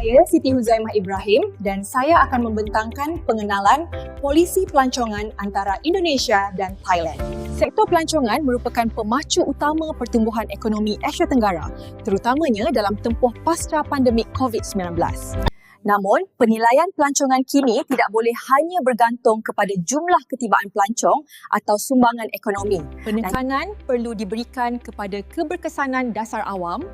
Saya Siti Huzaimah Ibrahim dan saya akan membentangkan pengenalan polisi pelancongan antara Indonesia dan Thailand. Sektor pelancongan merupakan pemacu utama pertumbuhan ekonomi Asia Tenggara, terutamanya dalam tempoh pasca pandemik COVID-19. Namun, penilaian pelancongan kini tidak boleh hanya bergantung kepada jumlah ketibaan pelancong atau sumbangan ekonomi. Penekanan perlu diberikan kepada keberkesanan dasar awam,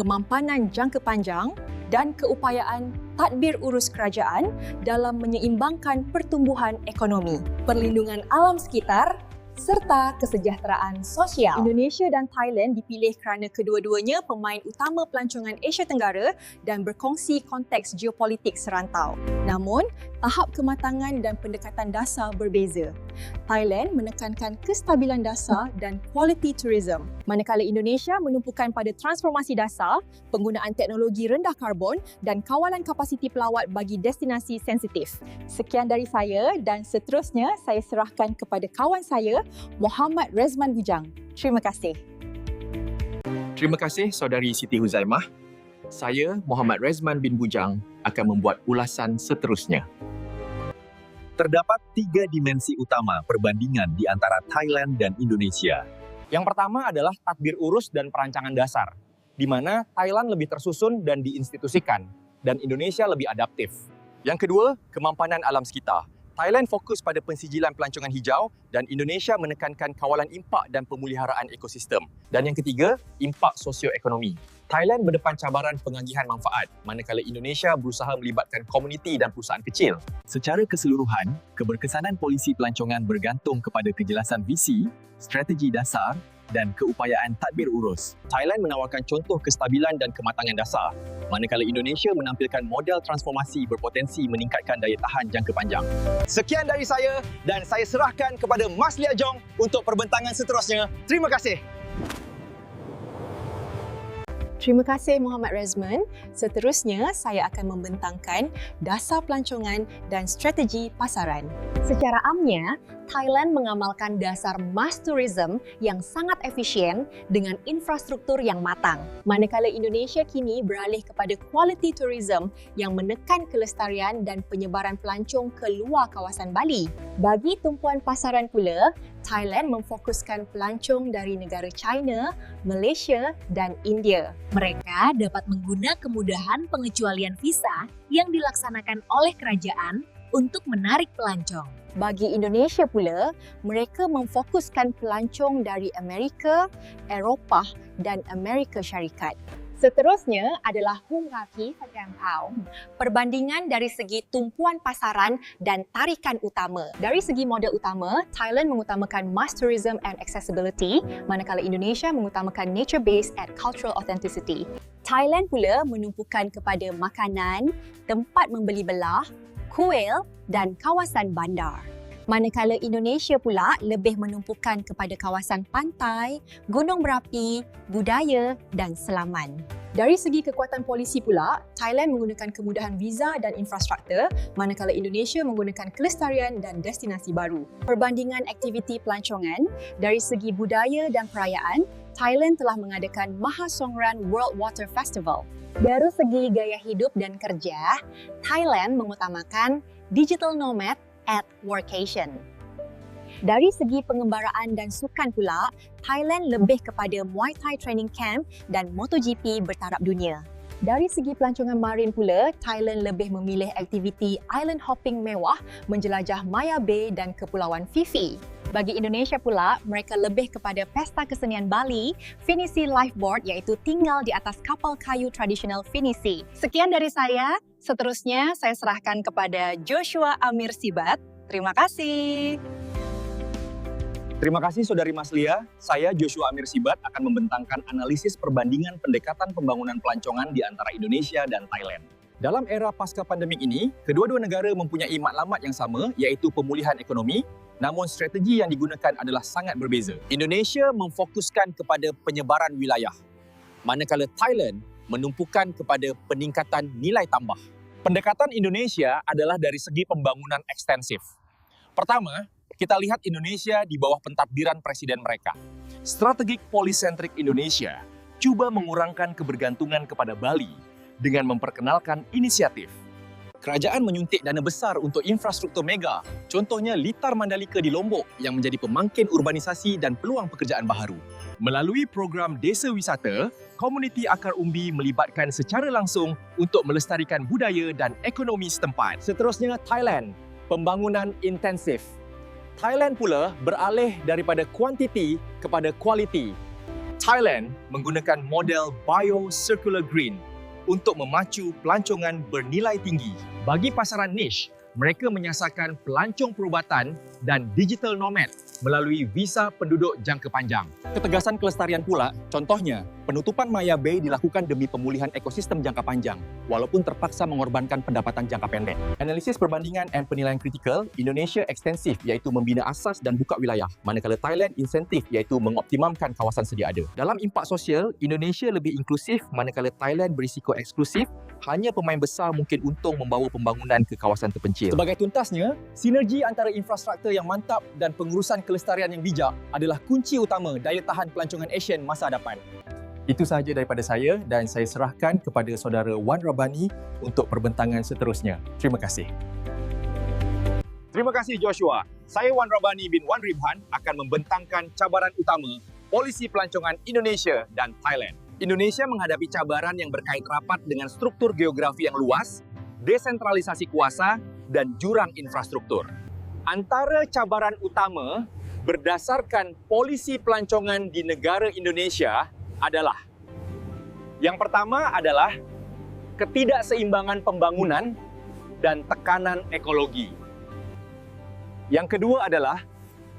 kemampanan jangka panjang dan keupayaan tadbir urus kerajaan dalam menyeimbangkan pertumbuhan ekonomi, perlindungan alam sekitar serta kesejahteraan sosial. Indonesia dan Thailand dipilih kerana kedua-duanya pemain utama pelancongan Asia Tenggara dan berkongsi konteks geopolitik serantau. Namun, tahap kematangan dan pendekatan dasar berbeza. Thailand menekankan kestabilan dasar dan quality tourism, manakala Indonesia menumpukan pada transformasi dasar, penggunaan teknologi rendah karbon dan kawalan kapasiti pelawat bagi destinasi sensitif. Sekian dari saya dan seterusnya saya serahkan kepada kawan saya, Muhammad Rezman Bujang. Terima kasih. Terima kasih saudari Siti Huzaimah. Saya Muhammad Rezman bin Bujang akan membuat ulasan seterusnya. Terdapat tiga dimensi utama perbandingan di antara Thailand dan Indonesia. Yang pertama adalah tadbir urus dan perancangan dasar, di mana Thailand lebih tersusun dan diinstitusikan, dan Indonesia lebih adaptif. Yang kedua, kemampanan alam sekitar. Thailand fokus pada pensijilan pelancongan hijau dan Indonesia menekankan kawalan impak dan pemeliharaan ekosistem. Dan yang ketiga, impak sosioekonomi. Thailand berdepan cabaran pengagihan manfaat, manakala Indonesia berusaha melibatkan komuniti dan perusahaan kecil. Secara keseluruhan, keberkesanan polisi pelancongan bergantung kepada kejelasan visi, strategi dasar dan keupayaan tadbir urus. Thailand menawarkan contoh kestabilan dan kematangan dasar, manakala Indonesia menampilkan model transformasi berpotensi meningkatkan daya tahan jangka panjang. Sekian dari saya dan saya serahkan kepada Mas Lia Jong untuk perbentangan seterusnya. Terima kasih. Terima kasih Muhammad Rezman. Seterusnya, saya akan membentangkan dasar pelancongan dan strategi pasaran. Secara amnya, Thailand mengamalkan dasar mass tourism yang sangat efisien dengan infrastruktur yang matang. Manakala Indonesia kini beralih kepada quality tourism yang menekan kelestarian dan penyebaran pelancong ke luar kawasan Bali. Bagi tumpuan pasaran pula, Thailand memfokuskan pelancong dari negara China, Malaysia dan India. Mereka dapat mengguna kemudahan pengecualian visa yang dilaksanakan oleh kerajaan untuk menarik pelancong. Bagi Indonesia pula, mereka memfokuskan pelancong dari Amerika, Eropah dan Amerika Syarikat. Seterusnya adalah Hung Raki Pao. Perbandingan dari segi tumpuan pasaran dan tarikan utama. Dari segi model utama, Thailand mengutamakan mass tourism and accessibility, manakala Indonesia mengutamakan nature-based and cultural authenticity. Thailand pula menumpukan kepada makanan, tempat membeli belah, kuil dan kawasan bandar. Manakala Indonesia pula lebih menumpukan kepada kawasan pantai, gunung berapi, budaya dan selaman. Dari segi kekuatan polisi pula, Thailand menggunakan kemudahan visa dan infrastruktur, manakala Indonesia menggunakan kelestarian dan destinasi baru. Perbandingan aktiviti pelancongan, dari segi budaya dan perayaan, Thailand telah mengadakan Mahasongran World Water Festival. Dari segi gaya hidup dan kerja, Thailand mengutamakan digital nomad at workation. Dari segi pengembaraan dan sukan pula, Thailand lebih kepada Muay Thai Training Camp dan MotoGP bertaraf dunia. Dari segi pelancongan marin pula, Thailand lebih memilih aktiviti island hopping mewah menjelajah Maya Bay dan Kepulauan Fifi. Bagi Indonesia pula, mereka lebih kepada pesta kesenian Bali, Finisi Lifeboard iaitu tinggal di atas kapal kayu tradisional Finisi. Sekian dari saya. Seterusnya, saya serahkan kepada Joshua Amir Sibat. Terima kasih. Terima kasih Saudari Mas Lia. Saya Joshua Amir Sibat akan membentangkan analisis perbandingan pendekatan pembangunan pelancongan di antara Indonesia dan Thailand. Dalam era pasca pandemik ini, kedua-dua negara mempunyai matlamat yang sama iaitu pemulihan ekonomi, namun strategi yang digunakan adalah sangat berbeza. Indonesia memfokuskan kepada penyebaran wilayah, manakala Thailand menumpukan kepada peningkatan nilai tambah. Pendekatan Indonesia adalah dari segi pembangunan ekstensif. Pertama, kita lihat Indonesia di bawah pentadbiran presiden mereka. Strategik polisentrik Indonesia cuba mengurangkan kebergantungan kepada Bali dengan memperkenalkan inisiatif. Kerajaan menyuntik dana besar untuk infrastruktur mega, contohnya Litar Mandalika di Lombok yang menjadi pemangkin urbanisasi dan peluang pekerjaan baharu. Melalui program Desa Wisata, komuniti Akar Umbi melibatkan secara langsung untuk melestarikan budaya dan ekonomi setempat. Seterusnya Thailand, pembangunan intensif. Thailand pula beralih daripada kuantiti kepada kualiti. Thailand menggunakan model Bio-Circular Green untuk memacu pelancongan bernilai tinggi. Bagi pasaran niche, mereka menyasarkan pelancong perubatan dan digital nomad melalui visa penduduk jangka panjang. Ketegasan kelestarian pula, contohnya, penutupan Maya Bay dilakukan demi pemulihan ekosistem jangka panjang walaupun terpaksa mengorbankan pendapatan jangka pendek. Analisis perbandingan dan penilaian kritikal, Indonesia ekstensif iaitu membina asas dan buka wilayah, manakala Thailand insentif iaitu mengoptimumkan kawasan sedia ada. Dalam impak sosial, Indonesia lebih inklusif manakala Thailand berisiko eksklusif, hanya pemain besar mungkin untung membawa pembangunan ke kawasan terpencil. Sebagai tuntasnya, sinergi antara infrastruktur yang mantap dan pengurusan kelestarian yang bijak adalah kunci utama daya tahan pelancongan Asian masa hadapan. Itu sahaja daripada saya dan saya serahkan kepada saudara Wan Rabani untuk perbentangan seterusnya. Terima kasih. Terima kasih Joshua. Saya Wan Rabani bin Wan Ribhan akan membentangkan cabaran utama polisi pelancongan Indonesia dan Thailand. Indonesia menghadapi cabaran yang berkait rapat dengan struktur geografi yang luas, desentralisasi kuasa, dan jurang infrastruktur. Antara cabaran utama berdasarkan polisi pelancongan di negara Indonesia adalah yang pertama adalah ketidakseimbangan pembangunan dan tekanan ekologi. Yang kedua adalah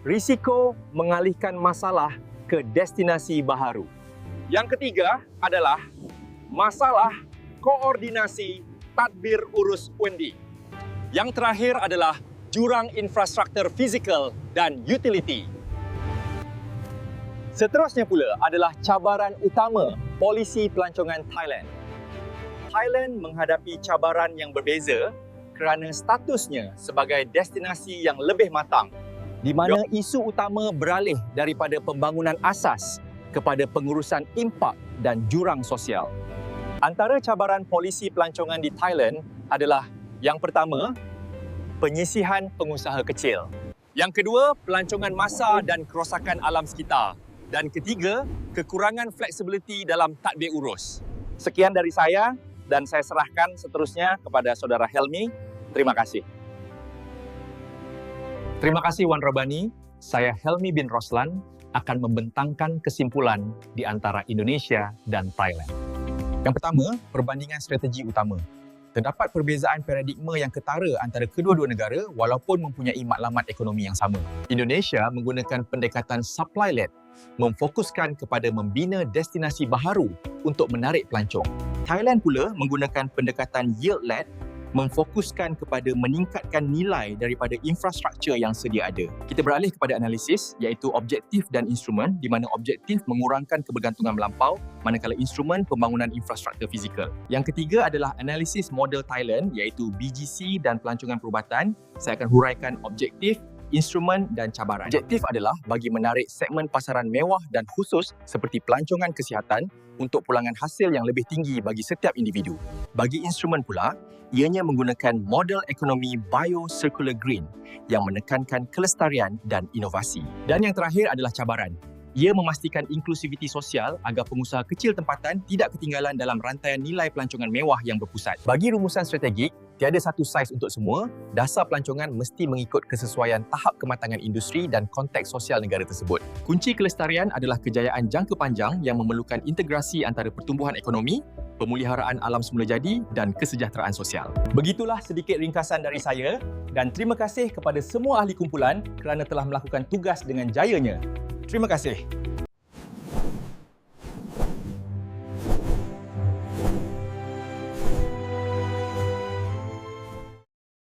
risiko mengalihkan masalah ke destinasi baharu. Yang ketiga adalah masalah koordinasi tadbir urus undi. Yang terakhir adalah jurang infrastruktur fizikal dan utility. Seterusnya pula adalah cabaran utama polisi pelancongan Thailand. Thailand menghadapi cabaran yang berbeza kerana statusnya sebagai destinasi yang lebih matang di mana isu utama beralih daripada pembangunan asas kepada pengurusan impak dan jurang sosial. Antara cabaran polisi pelancongan di Thailand adalah yang pertama, penyisihan pengusaha kecil. Yang kedua, pelancongan masa dan kerosakan alam sekitar. Dan ketiga, kekurangan fleksibiliti dalam tadbir urus. Sekian dari saya dan saya serahkan seterusnya kepada saudara Helmi. Terima kasih. Terima kasih Wan Rabani. Saya Helmi bin Roslan akan membentangkan kesimpulan di antara Indonesia dan Thailand. Yang pertama, perbandingan strategi utama. Terdapat perbezaan paradigma yang ketara antara kedua-dua negara walaupun mempunyai matlamat ekonomi yang sama. Indonesia menggunakan pendekatan supply-led memfokuskan kepada membina destinasi baharu untuk menarik pelancong. Thailand pula menggunakan pendekatan yield-led memfokuskan kepada meningkatkan nilai daripada infrastruktur yang sedia ada. Kita beralih kepada analisis iaitu objektif dan instrumen di mana objektif mengurangkan kebergantungan melampau manakala instrumen pembangunan infrastruktur fizikal. Yang ketiga adalah analisis model Thailand iaitu BGC dan pelancongan perubatan. Saya akan huraikan objektif instrumen dan cabaran. Objektif adalah bagi menarik segmen pasaran mewah dan khusus seperti pelancongan kesihatan untuk pulangan hasil yang lebih tinggi bagi setiap individu. Bagi instrumen pula, ianya menggunakan model ekonomi bio-circular green yang menekankan kelestarian dan inovasi. Dan yang terakhir adalah cabaran. Ia memastikan inklusiviti sosial agar pengusaha kecil tempatan tidak ketinggalan dalam rantaian nilai pelancongan mewah yang berpusat. Bagi rumusan strategik, tiada satu saiz untuk semua, dasar pelancongan mesti mengikut kesesuaian tahap kematangan industri dan konteks sosial negara tersebut. Kunci kelestarian adalah kejayaan jangka panjang yang memerlukan integrasi antara pertumbuhan ekonomi, pemeliharaan alam semula jadi dan kesejahteraan sosial. Begitulah sedikit ringkasan dari saya dan terima kasih kepada semua ahli kumpulan kerana telah melakukan tugas dengan jayanya. Terima kasih.